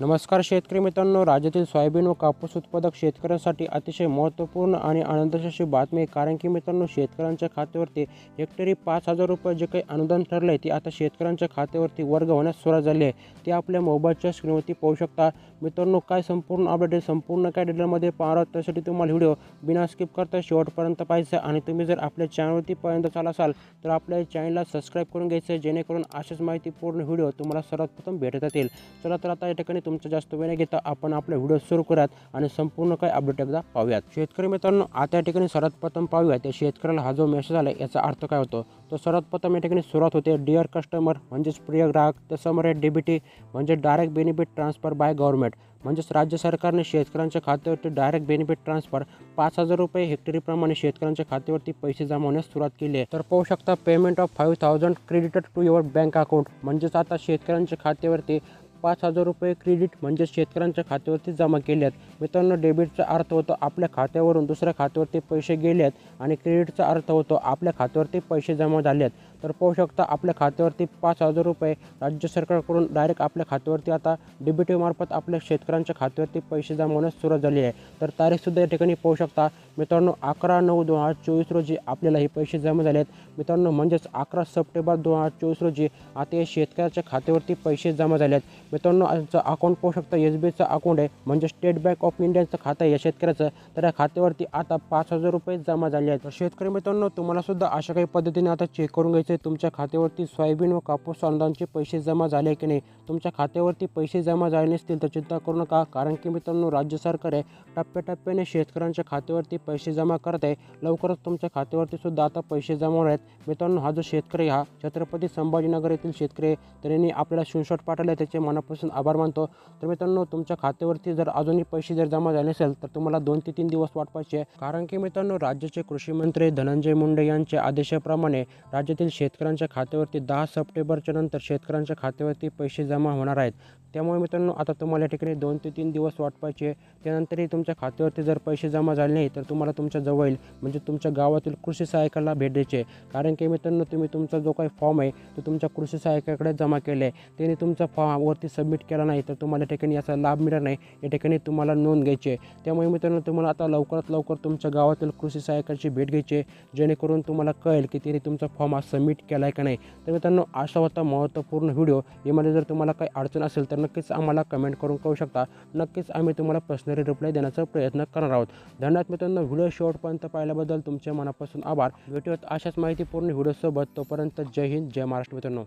नमस्कार शेतकरी मित्रांनो राज्यातील सोयाबीन व कापूस उत्पादक शेतकऱ्यांसाठी अतिशय महत्त्वपूर्ण आणि आनंदाची अशी बातमी आहे. कारण की मित्रांनो शेतकऱ्यांच्या खात्यावरती हेक्टरी पाच हजार रुपये जे काही अनुदान ठरलं आहे ते आता शेतकऱ्यांच्या खात्यावरती वर्ग होण्यास सुरुवात झाली आहे. ते आपल्या मोबाईलच्या स्क्रीनवरती पाहू शकता. मित्रांनो काय संपूर्ण अपडेट आहे संपूर्ण काय डिटेलमध्ये पाहणार आहोत. त्यासाठी तुम्हाला व्हिडिओ बिना स्किप करता शेवटपर्यंत पाहिजे आणि तुम्ही जर आपल्या चॅनलवरती पर्यंत चाल असाल तर आपल्या चॅनलला सबस्क्राईब करून घ्यायचं आहे जेणेकरून अशाच माहितीपूर्ण व्हिडिओ तुम्हाला सर्वात प्रथम भेटत येतील चला तर आता या ठिकाणी तुमचं जास्त वेळ न घेता आपण आपला व्हिडिओ सुरू करूयात आणि संपूर्ण काही अपडेट एकदा पाहूयात. शेतकरी मित्रांनो आता या ठिकाणी सर्वात प्रथम पाहूया त्या शेतकऱ्याला हा जो मेसेज आला याचा अर्थ काय होतो? तो सर्वात प्रथम या ठिकाणी सुरुवात होते डिअर कस्टमर म्हणजेच प्रिय ग्राहक त्यासमोर आहे डीबीटी म्हणजे direct benefit transfer by government म्हणजेच राज्य सरकारने शेतकऱ्यांच्या खात्यावरती डायरेक्ट बेनिफिट ट्रान्सफर पाच हजार रुपये हेक्टरीप्रमाणे शेतकऱ्यांच्या खात्यावरती पैसे जमा होण्यास सुरुवात केली आहे. तर पाहू शकता payment of five thousand credited to your bank account म्हणजेच आता शेतकऱ्यांच्या खात्यावरती पाच हजार रुपये क्रेडिट म्हणजे शेतकऱ्यांच्या खात्यावरती जमा केले आहेत मित्रांनो डेबिटचा अर्थ होतो आपल्या खात्यावरून दुसऱ्या खात्यावरती पैसे गेले आहेत आणि क्रेडिटचा अर्थ होतो आपल्या खात्यावरती पैसे जमा झाले आहेत तर पाहू शकता आपल्या खात्यावरती पाच हजार रुपये राज्य सरकारकडून डायरेक्ट आपल्या खात्यावरती आता डी आपल्या शेतकऱ्यांच्या खात्यावरती पैसे जमा होण्यास सुरुवात झाली आहे. तर तारीखसुद्धा या ठिकाणी पाहू शकता. मित्रांनो अकरा नऊ दोन हजार चोवीस रोजी आपल्याला हे पैसे जमा झाले आहेत. मित्रांनो म्हणजेच अकरा सप्टेंबर दोन हजार चोवीस रोजी आता या शेतकऱ्याच्या खात्यावरती पैसे जमा झाले आहेत. मित्रांनो यांचं अकाउंट पाहू शकता. एस बी आयचं अकाउंट आहे. म्हणजे स्टेट बँक ऑफ इंडियाचं खातं आहे या शेतकऱ्याचं. तर या खात्यावरती आता पाच हजार रुपये जमा झाले आहेत. तर शेतकरी मित्रांनो तुम्हाला सुद्धा अशा काही पद्धतीने आता चेक करून घ्यायचं आहे तुमच्या खात्यावरती सोयाबीन व कापूस अनुदानचे पैसे जमा झाले की नाही? तुमच्या खात्यावरती पैसे जमा झाले नसतील तर चिंता करू नका. कारण की मित्रांनो राज्य सरकार आहे टप्प्याटप्प्याने शेतकऱ्यांच्या खात्यावरती पैसे जमा करत आहे. लवकरच तुमच्या खात्यावरती सुद्धा आता पैसे जमा होणार आहेत. मित्रांनो हा जो शेतकरी हा छत्रपती संभाजीनगर येथील शेतकरी आहे, तर यांनी आपल्याला स्क्रीनशॉट पाठवले त्याचे मनापासून आभार मानतो. तर मित्रांनो तुमच्या खात्यावरती जर अजूनही पैसे जर जमा झाले असेल तर तुम्हाला दोन ते तीन दिवस वाट पाहिजे कारण की मित्रांनो राज्याचे कृषी मंत्री धनंजय मुंडे यांच्या आदेशाप्रमाणे राज्यातील शेतकऱ्यांच्या खात्यावरती दहा सप्टेंबरच्या नंतर शेतकऱ्यांच्या खात्यावरती पैसे जमा होणार आहेत. त्यामुळे मित्रांनो आता तुम्हाला या ठिकाणी दोन ते तीन दिवस वाट पाहिजे त्यानंतरही तुमच्या खात्यावरती जर पैसे जमा झाले नाही तर तुम्हाला तुमच्या जवळ म्हणजे तुमच्या गावातील कृषी सहायकाला भेट द्यायचे कारण की मित्रांनो तुम्ही तुमचा जो काही फॉर्म आहे तो तुमच्या कृषी सहायकाकडे जमा केला आहे त्याने तुमचा फॉर्मवरती सबमिट केला नाही तर तुम्हाला या ठिकाणी याचा लाभ मिळणार नाही. या ठिकाणी तुम्हाला नोंद घ्यायची आहे. त्यामुळे मित्रांनो तुम्हाला आता लवकरात लवकर तुमच्या गावातील कृषी सहायकाची भेट घ्यायची आहे. जेणेकरून तुम्हाला कळेल की त्यांनी तुमचा फॉर्म हा सबमिट केला आहे का नाही? तर मित्रांनो असा होता महत्त्वपूर्ण व्हिडिओ यामध्ये जर तुम्हाला काही अडचण असेल तर नक्कीच आम्हाला कमेंट करून कळू शकता. नक्कीच आम्ही तुम्हाला पर्सनली रिप्लाय देण्याचा प्रयत्न करणार आहोत. धन्यवाद मित्रांनो. व्हिडिओ शेवटपर्यंत पाहिल्याबद्दल तुमच्या मनापासून आभार. भेटूयात अशाच माहितीपूर्ण व्हिडिओसोबत तोपर्यंत जय हिंद जय महाराष्ट्र मित्रांनो.